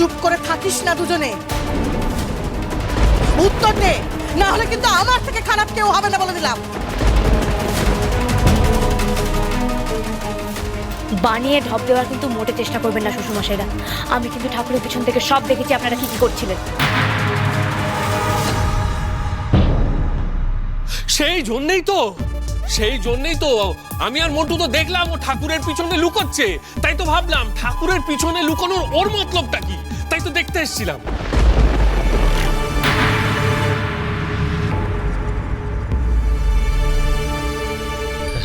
চুপ করে থাকিস না দুজনে। উত্তর দে না হলে কিন্তু আমার থেকে খারাপ কেউ হবে না বলে দিলাম। বানিয়ে ঢপ দেওয়ার কিন্তু মোটে চেষ্টা করবেন না শ্বশুরমশাইরা। আমি কিন্তু ঠাকুরের পিছন থেকে সব দেখেছি আপনারা কি কি করছিলেন। সেই জন্যই তো সেই জন্যই তো আমি আর মন্টু তো দেখলাম ও ঠাকুরের পিছনে লুকোচ্ছে। তাই তো ভাবলাম ঠাকুরের পিছনে লুকানোর ওর মতলবটা কি? তাই তো দেখতে এসেছিলাম।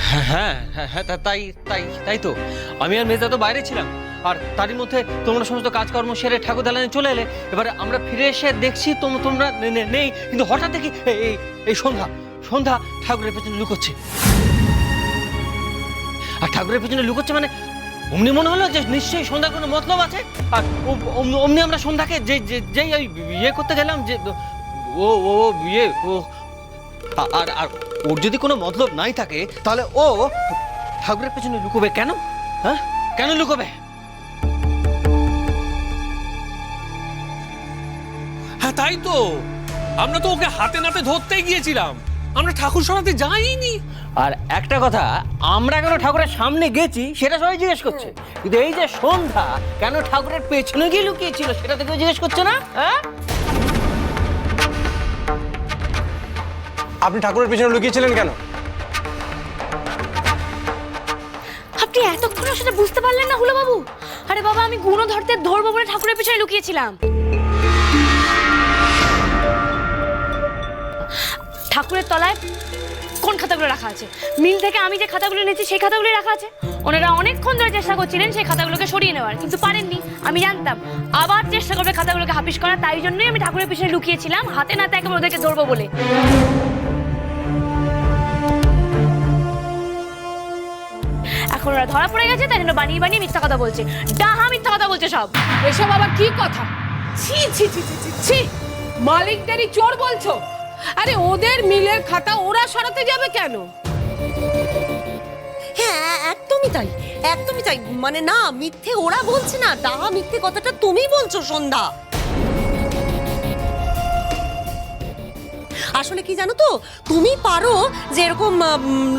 হ্যাঁ হ্যাঁ হ্যাঁ তাই তাই তাই তো। আমি আর মেজদা তো বাইরে ছিলাম। আর তারই মধ্যে তোমরা সমস্ত কাজকর্ম সেরে ঠাকুর দালানে চলে এলে। এবারে আমরা ফিরে এসে দেখছি তোম- তোমরা নেই। কিন্তু হঠাৎ দেখি এই এই সন্ধ্যা। সন্ধ্যা ঠাকুরের পেছনে লুকোচ্ছে। আর ঠাকুরের পেছনে লুকোচ্ছে মানে অমনি মনে হলো যে নিশ্চয়ই সন্ধ্যার কোনো মতলব আছে? আর অমনি আমরা সন্ধ্যাকে যে, যে- যেই ওই ইয়ে করতে গেলাম যে, ও ও ইয়ে ও আর আর ওর যদি কোনো মতলব নাই থাকে, তাহলে ও ঠাকুরের পেছনে লুকোবে কেন? হ্যাঁ? কেন লুকোবে? হ্যাঁ তাই তো। আমরা তো ওকে হাতে নাতে ধরতেই গিয়েছিলাম। আমরা ঠাকুর সরাতে যাইনি। আর একটা কথা আমরা কেন ঠাকুরের সামনে গেছি সেটা সবাই জিজ্ঞেস করছে। কিন্তু এই যে সন্ধ্যা কেন ঠাকুরের পেছনে গিয়ে লুকিয়েছিল সেটা তো কেউ জিজ্ঞেস করছে না? হ্যাঁ? আপনি ঠাকুরের পেছনে লুকিয়েছিলেন কেন? আপনি এতক্ষণ সেটা বুঝতে পারলেন না হুলো বাবু আরে বাবা আমি গুণ ধরতে ধরবো বলে ঠাকুরের পিছনে লুকিয়েছিলাম। ঠাকুরের তলায় কোন খাতাগুলো রাখা আছে? মিল থেকে আমি যে খাতাগুলো নিয়েছি সেই খাতাগুলো রাখা আছে। ওনারা অনেকক্ষণ ধরে চেষ্টা করছিলেন সেই খাতাগুলোকে সরিয়ে নেওয়ার, কিন্তু পারেননি। আমি জানতাম, আবার চেষ্টা করবে খাতাগুলোকে হাপিস করা তাই জন্যই আমি ঠাকুরের পিছনে লুকিয়েছিলাম, হাতে নাতে একেবারে ওদেরকে ধরবো বলে। এখন ওরা ধরা পড়ে গেছে, তাই জন্য বানিয়ে বানিয়ে মিথ্যা কথা বলছে। ডাহা মিথ্যা কথা বলছে সব। এসব আবার কি কথা? ছি ছি ছি ছি ছি। মালিকদেরই চোর বলছো? আরে ওদের মিলের খাতা ওরা সরাতে যাবে কেন? হ্যাঁ একদমই তাই একদমই তাই। মানে না, মিথ্যে ওরা বলছে না তাহা মিথ্যে কথাটা তুমি বলছো, সন্ধ্যা। আসলে কি জানো তো? তুমি পারো যে এরকম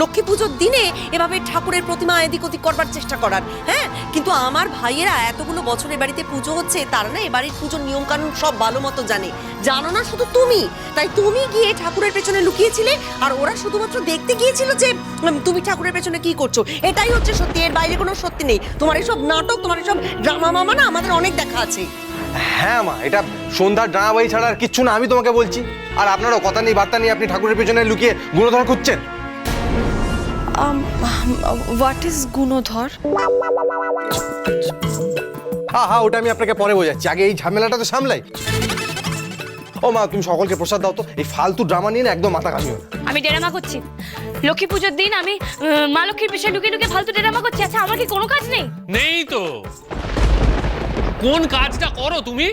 লক্ষ্মী পুজোর দিনে এভাবে ঠাকুরের প্রতিমা এদিক ওদিক করবার চেষ্টা করার হ্যাঁ? কিন্তু আমার ভাইয়েরা এতগুলো বছর এ বাড়িতে পুজো হচ্ছে, তারা না বাড়ির পুজোর নিয়ম কানুন সব ভালো মতো জানে। জানো না শুধু তুমি? তাই তুমি গিয়ে ঠাকুরের পেছনে লুকিয়েছিলে, আর ওরা শুধুমাত্র দেখতে গিয়েছিল যে তুমি ঠাকুরের পেছনে কি করছ। এটাই হচ্ছে সত্যি, এর বাইরে কোনো সত্যি নেই। তোমার এসব নাটক, তোমার এসব ড্রামা মামা না আমাদের অনেক দেখা আছে। হ্যাঁ মা, এটা সন্ধ্যার ড্রামাবাই ছাড়া আর কিচ্ছু না আমি তোমাকে বলছি। আর আপনারও কথা নেই বার্তা নেই আপনি ঠাকুরের পেছনে লুকিয়ে গুণধর খুঁজছেন? হোয়াট ইজ গুণধর? হ্যাঁ হ্যাঁ ওটা আমি আপনাকে পরে বোঝাচ্ছি। আগে এই ঝামেলাটা তো সামলাই। ও মা তুমি সকলকে প্রসাদ দাও তো। এই ফালতু ড্রামা নিয়ে না একদম মাথা কামিও না। আমি ডেরামা করছি। লক্ষ্মী পুজোর দিন আমি মা লক্ষ্মীর পিছনে লুকিয়ে লুকিয়ে ফালতু ডেরামা করছি। আচ্ছা আমার কি কোনো কাজ নেই? নেই তো। কোন কাজটা করো তুমি?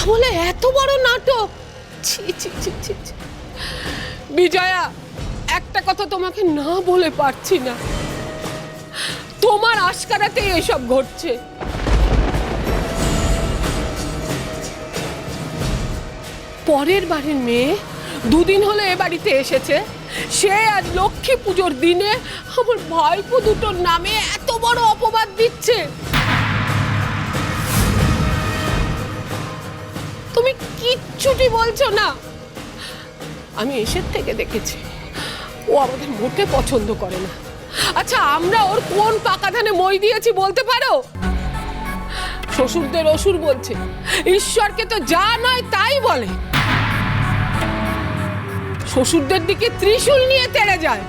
তাহলে এত বড় নাটক? ছি ছি ছি ছি ছি। বিজয়া, একটা কথা তোমাকে না বলে পারছি না। তোমার আশকারাতেই এসব ঘটছে। পরের বাড়ির মেয়ে দুদিন হলো এ বাড়িতে এসেছে। সে আজ লক্ষ্মী পুজোর দিনে আমার ভাইপো দুটোর নামে এত বড় অপবাদ দিচ্ছে। কিচ্ছুটি বলছো না। আমি এসের থেকে দেখেছি। ও আমাদের মোটে পছন্দ করে না। আচ্ছা আমরা ওর কোন পাকা ধানে মই দিয়েছি বলতে পারো? শ্বশুরদের অসুর বলছে, ঈশ্বরকে তো যা নয় তাই বলে। শ্বশুরদের দিকে ত্রিশূল নিয়ে তেড়ে যায়।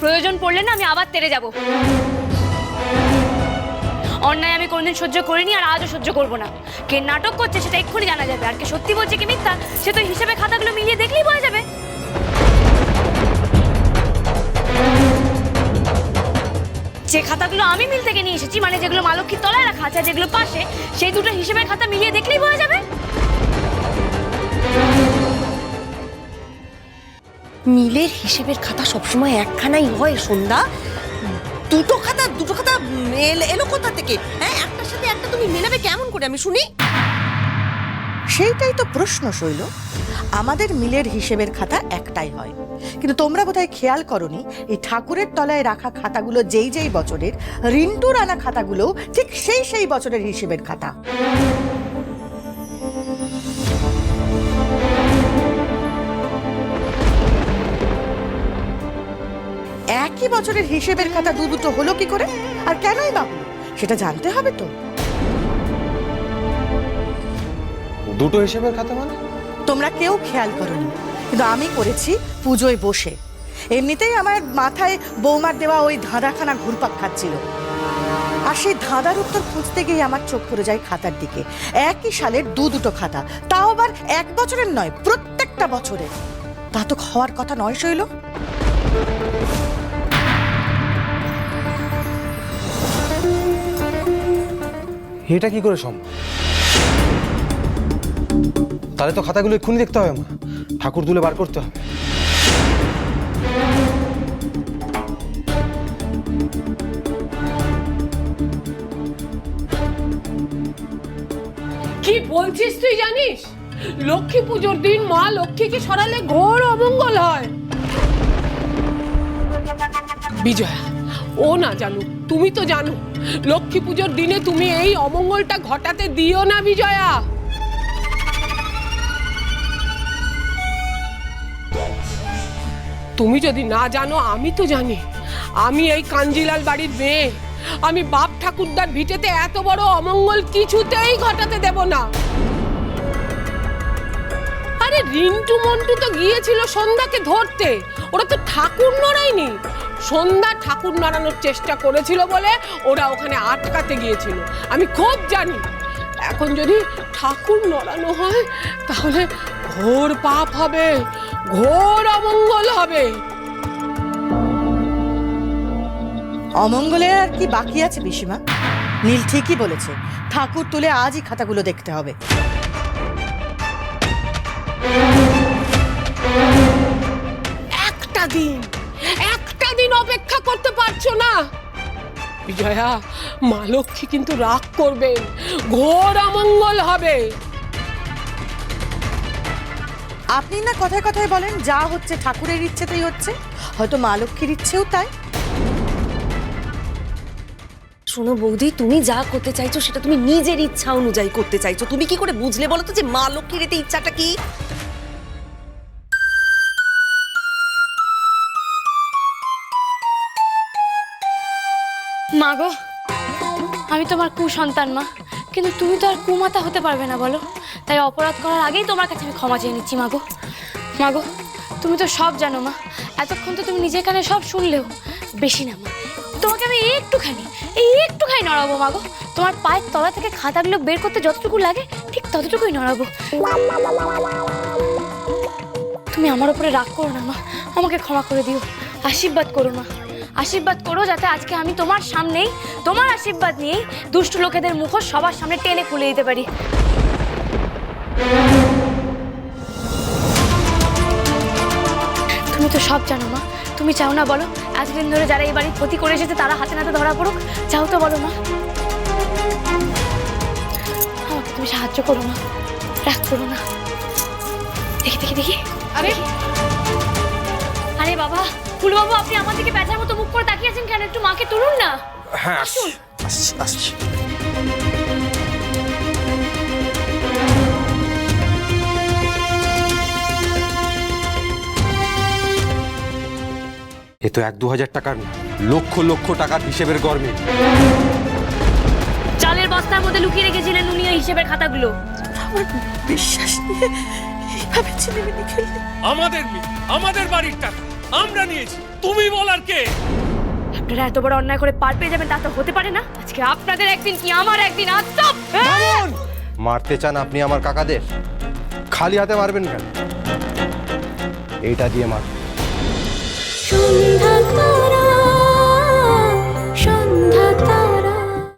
প্রয়োজন পড়লে না আমি আবার তেড়ে যাব। অন্যায় আমি কোনোদিন সহ্য করিনি আর আজও সহ্য করব না। কে নাটক করছে সেটা এক্ষুনি জানা যাবে। আর কে সত্যি বলছে কি মিথ্যা, সে তো হিসেবে খাতাগুলো মিলিয়ে দেখলেই বোঝা যাবে। যে খাতাগুলো আমি মিল থেকে নিয়ে এসেছি মানে যেগুলো মালক্ষীর তলায় রাখা আছে যেগুলো পাশে, সেই দুটো হিসেবের খাতা মিলিয়ে দেখলেই বোঝা যাবে। মিলের হিসেবের খাতা সবসময় একখানাই হয়, সন্ধ্যা। দুটো খাতা দুটো খাতা এল- কোথা থেকে? হ্যাঁ একটার সাথে একটা তুমি মেলাবে কেমন করে? আমি শুনি। সেইটাই তো প্রশ্ন, শৈল। আমাদের মিলের হিসেবের খাতা একটাই হয়। কিন্তু তোমরা বোধহয় খেয়াল করনি, এই ঠাকুরের তলায় রাখা খাতাগুলো যেই যেই বছরের, রিন্টুর আনা খাতাগুলো ঠিক সেই সেই বছরের হিসেবের খাতা। একই বছরের হিসেবের খাতা দু দুটো হলো কি করে? আর কেনই বা হলো? সেটা জানতে হবে তো। দুটো হিসেবের খাতা মানে? তোমরা কেউ খেয়াল করনি কিন্তু আমি করেছি পুজোয় বসে। এমনিতেই আমার মাথায় বৌমার দেওয়া ওই ধাঁধাখানা ঘুরপাক খাচ্ছিল। আর সেই ধাঁধার উত্তর খুঁজতে গিয়ে আমার চোখ পড়ে যায় খাতার দিকে। একই সালের দু দুটো খাতা। তাও আবার এক বছরের নয় প্রত্যেকটা বছরের। তা তো হওয়ার কথা নয় শৈল। এটা কি করে সম্ভব? তাহলে তো খাতাগুলো এক্ষুনি দেখতে হবে মা ঠাকুর তুলে বার করতে হবে। কি বলছিস তুই জানিস? লক্ষ্মী পুজোর দিন মা লক্ষ্মীকে সরালে ঘোর অমঙ্গল হয়। বিজয়া, ও না জানো তুমি তো জানো, লক্ষ্মী পুজোর দিনে তুমি এই অমঙ্গলটা ঘটাতে দিও না বিজয়া। তুমি যদি না জানো, আমি তো জানি। আমি এই কাঞ্জিলাল বাড়ির মেয়ে। আমি বাপ ঠাকুরদার ভিটেতে এত বড় অমঙ্গল কিছুতেই ঘটাতে দেব না। আরে রিন্টু মন্টু তো গিয়েছিল সন্ধ্যাকে ধরতে। ওরা তো ঠাকুর নড়ায়নি। সন্ধ্যা ঠাকুর নাড়ানোর চেষ্টা করেছিল বলে ওরা ওখানে আটকাতে গিয়েছিল। আমি খুব জানি। এখন যদি ঠাকুর নড়ানো হয় তাহলে ঘোর পাপ হবে ঘোর অমঙ্গল হবে। অমঙ্গলে আর কি বাকি আছে পিসিমা? নীল ঠিকই বলেছে ঠাকুর তুলে আজই খাতাগুলো দেখতে হবে। একটা দিন অপেক্ষা করতে পারছ না। বিজয়া মা লক্ষ্মী কিন্তু রাগ করবেন। ঘোর অমঙ্গল হবে। আপনি না কথায় কথায় বলেন যা হচ্ছে ঠাকুরের ইচ্ছেতেই হচ্ছে। হয়তো মা লক্ষ্মীর ইচ্ছেও তাই। শোনো বৌদি তুমি যা করতে চাইছো সেটা তুমি নিজের ইচ্ছা অনুযায়ী করতে চাইছো। তুমি কি করে বুঝলে বলো তো যে মা লক্ষ্মীর এতে ইচ্ছাটা কি? মা গো, আমি তোমার কুসন্তান মা, কিন্তু তুমি তো আর কুমাতা হতে পারবে না বলো। তাই অপরাধ করার আগেই তোমার কাছে আমি ক্ষমা চেয়ে নিচ্ছি মাগো মাগো তুমি তো সব জানো মা, এতক্ষণ তো তুমি নিজের কানে সব শুনলেও। বেশি না মা, তোমাকে আমি একটুখানি, এই একটুখানি নড়াবো মাগো তোমার পায়ের তলা থেকে খাতাগুলো বের করতে যতটুকু লাগে, ঠিক ততটুকুই নড়াবো। তুমি আমার উপরে রাগ করো না মা, আমাকে ক্ষমা করে দিও, আশীর্বাদ করো মা। আশীর্বাদ করো যাতে আজকে আমি তোমার সামনেই তোমার আশীর্বাদ নিয়েই দুষ্ট লোকেদের মুখোশ সবার সামনে টেনে খুলে দিতে পারি। তুমি তো সব জানো মা। তুমি চাও না বলো এতদিন ধরে যারা এই বাড়ির ক্ষতি করে এসেছে তারা হাতে নাতে ধরা পড়ুক। চাও তো বলো মা। আমাকে তুমি সাহায্য করো মা। রাগ করো না। দেখি দেখি দেখি। আরে। আরে বাবা। ফুলবাবু আপনি আমার দিকে প্যাঁচার মতো মুখ করে তাকিয়ে আছেন কেন? একটু মাকে তুলুন না। হ্যাঁ আসুন। আসছি আসছি এ তো এক দু হাজার টাকার না লক্ষ লক্ষ টাকার হিসেবের গরমে। চালের বস্তার মধ্যে লুকিয়ে রেখেছিলেন উনি ওই হিসেবের খাতাগুলো। আমার বিশ্বাস নিয়ে এইভাবে ছেলেমেয়ে খেললে আমাদের মেয়ে, আমাদের বাড়ির টাকা। আমরা নিয়েছি। তুমি বলার কে? আপনারা এত বড় অন্যায় করে পার পেয়ে যাবেন তা তো হতে পারে না। আজকে আপনাদের একদিন কি আমার একদিন আত্মপ মারতে চান আপনি আমার কাকাদের? খালি হাতে মারবেন কেন? এইটা দিয়ে মার। সন্ধ্যা